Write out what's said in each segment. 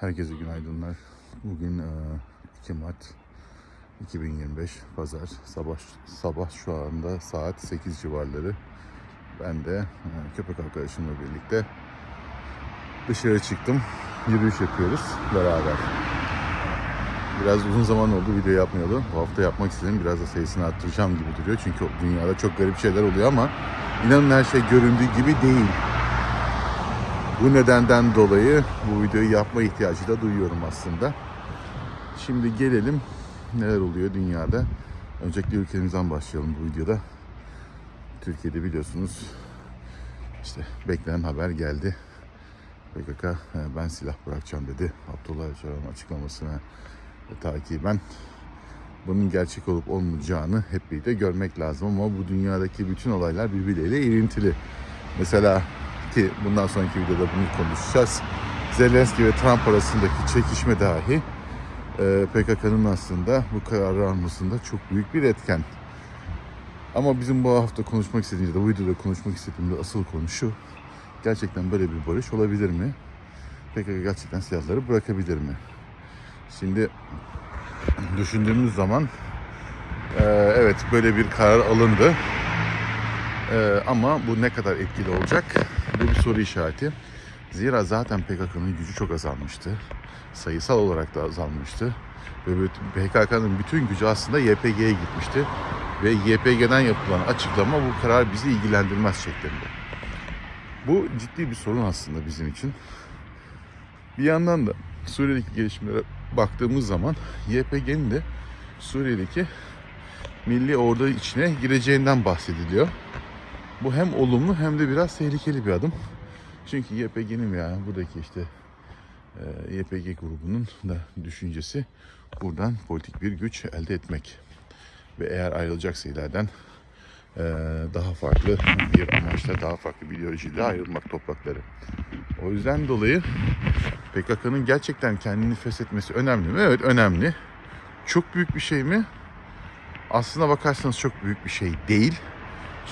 Herkese günaydınlar. Bugün e, 2 Mart 2025 Pazar. Sabah sabah şu anda saat 8 civarları. Ben de e, köpek arkadaşımla birlikte dışarı çıktım. Yürüyüş yapıyoruz beraber. Biraz uzun zaman oldu video yapmıyordu. Bu hafta yapmak istedim. Biraz da sayısını arttıracağım gibi duruyor. Çünkü dünyada çok garip şeyler oluyor ama inanın her şey göründüğü gibi değil. Bu nedenden dolayı bu videoyu yapma ihtiyacı da duyuyorum aslında. Şimdi gelelim neler oluyor dünyada. Öncelikle ülkemizden başlayalım bu videoda. Türkiye'de biliyorsunuz işte beklenen haber geldi. PKK "E, ben silah bırakacağım dedi. Abdullah Öcalan'ın açıklamasına takiben bunun gerçek olup olmayacağını hep birlikte görmek lazım ama bu dünyadaki bütün olaylar birbirleriyle ilintili. Mesela ki bundan sonraki videoda bunu konuşacağız. Zelenski ve Trump arasındaki çekişme dahi e, PKK'nın aslında bu kararı almasında çok büyük bir etken. Ama bizim bu hafta konuşmak istediğimiz de bu videoda konuşmak istediğimiz asıl konu şu. Gerçekten böyle bir barış olabilir mi? PKK gerçekten silahları bırakabilir mi? Şimdi düşündüğümüz zaman e, evet böyle bir karar alındı. E, ama bu ne kadar etkili olacak? Bu bir soru işareti. Zira zaten PKK'nın gücü çok azalmıştı. Sayısal olarak da azalmıştı. Ve PKK'nın bütün gücü aslında YPG'ye gitmişti. Ve YPG'den yapılan açıklama bu karar bizi ilgilendirmez şeklinde. Bu ciddi bir sorun aslında bizim için. Bir yandan da Suriye'deki gelişmelere baktığımız zaman YPG'nin de Suriye'deki milli ordu içine gireceğinden bahsediliyor. Bu hem olumlu hem de biraz tehlikeli bir adım. Çünkü YPG'nin veya buradaki işte e, YPG grubunun da düşüncesi buradan politik bir güç elde etmek. Ve eğer ayrılacaksa ileriden e, daha farklı bir amaçla, daha farklı bir ideolojiyle ayrılmak toprakları. O yüzden dolayı PKK'nın gerçekten kendini feshetmesi önemli mi? Evet önemli. Çok büyük bir şey mi? Aslına bakarsanız çok büyük bir şey değil.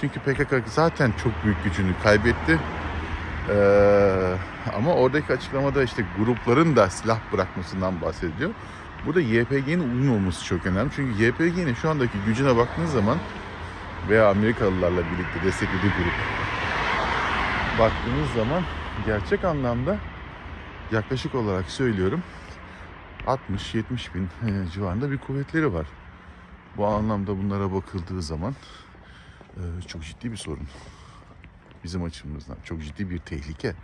Çünkü PKK zaten çok büyük gücünü kaybetti. Ee, ama oradaki açıklamada işte grupların da silah bırakmasından bahsediliyor. Burada YPG'nin uyum olması çok önemli. Çünkü YPG'nin şu andaki gücüne baktığınız zaman veya Amerikalılarla birlikte desteklediği grup baktığınız zaman gerçek anlamda yaklaşık olarak söylüyorum 60-70 bin e, civarında bir kuvvetleri var. Bu anlamda bunlara bakıldığı zaman çok ciddi bir sorun. Bizim açımızdan çok ciddi bir tehlike.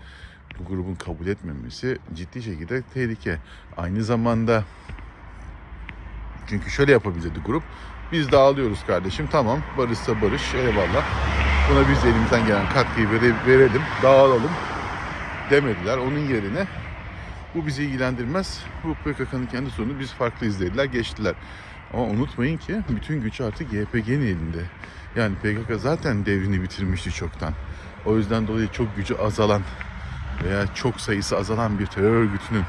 Bu grubun kabul etmemesi ciddi şekilde tehlike. Aynı zamanda çünkü şöyle yapabilirdi grup. Biz dağılıyoruz kardeşim tamam barışsa barış eyvallah. Buna biz de elimizden gelen katkıyı vere- verelim dağılalım demediler. Onun yerine bu bizi ilgilendirmez. Bu PKK'nın kendi sorunu biz farklı izlediler geçtiler. Ama unutmayın ki bütün güç artık YPG'nin elinde. Yani PKK zaten devrini bitirmişti çoktan. O yüzden dolayı çok gücü azalan veya çok sayısı azalan bir terör örgütünün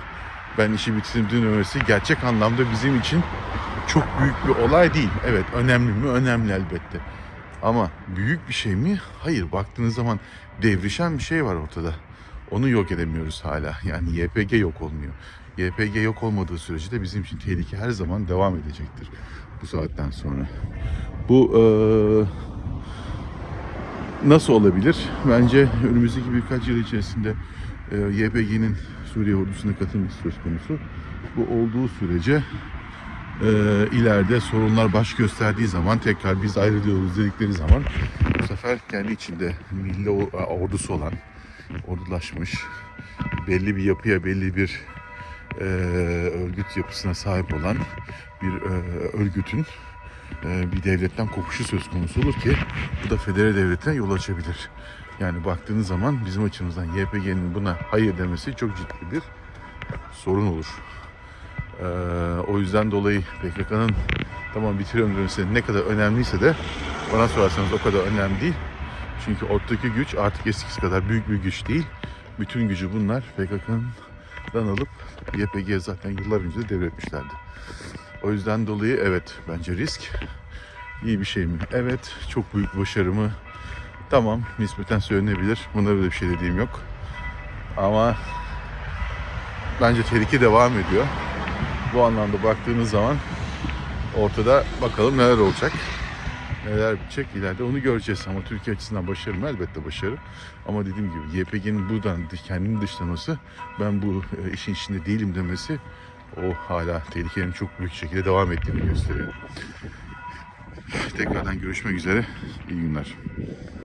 ben işi bitirdim demesi gerçek anlamda bizim için çok büyük bir olay değil. Evet önemli mi? Önemli elbette. Ama büyük bir şey mi? Hayır. Baktığınız zaman devrişen bir şey var ortada. Onu yok edemiyoruz hala. Yani YPG yok olmuyor. YPG yok olmadığı sürece de bizim için tehlike her zaman devam edecektir bu saatten sonra. Bu eee, nasıl olabilir? Bence önümüzdeki birkaç yıl içerisinde eee, YPG'nin Suriye ordusuna katılması söz konusu. Bu olduğu sürece eee, ileride sorunlar baş gösterdiği zaman tekrar biz ayrılıyoruz dedikleri zaman bu sefer kendi içinde milli ordusu olan ordulaşmış belli bir yapıya belli bir eee, örgüt yapısına sahip olan bir eee, örgütün bir devletten kopuşu söz konusu olur ki bu da federe devletine yol açabilir. Yani baktığınız zaman bizim açımızdan YPG'nin buna hayır demesi çok ciddi bir sorun olur. Eee, o yüzden dolayı PKK'nın tamam bitiriyorum demesi ne kadar önemliyse de bana sorarsanız o kadar önemli değil. Çünkü ortadaki güç artık eskisi kadar büyük bir güç değil. Bütün gücü bunlar PKK'dan alıp YPG zaten yıllar önce de devretmişlerdi. O yüzden dolayı evet bence risk iyi bir şey mi? Evet çok büyük başarı mı? Tamam nispeten söylenebilir. Buna böyle bir şey dediğim yok. Ama bence tehlike devam ediyor. Bu anlamda baktığınız zaman ortada bakalım neler olacak. Neler bitecek ileride onu göreceğiz ama Türkiye açısından başarı mı? Elbette başarı. Ama dediğim gibi YPG'nin buradan kendini dışlaması, ben bu e, işin içinde değilim demesi o hala tehlikenin çok büyük şekilde devam ettiğini gösteriyor. Tekrardan görüşmek üzere. İyi günler.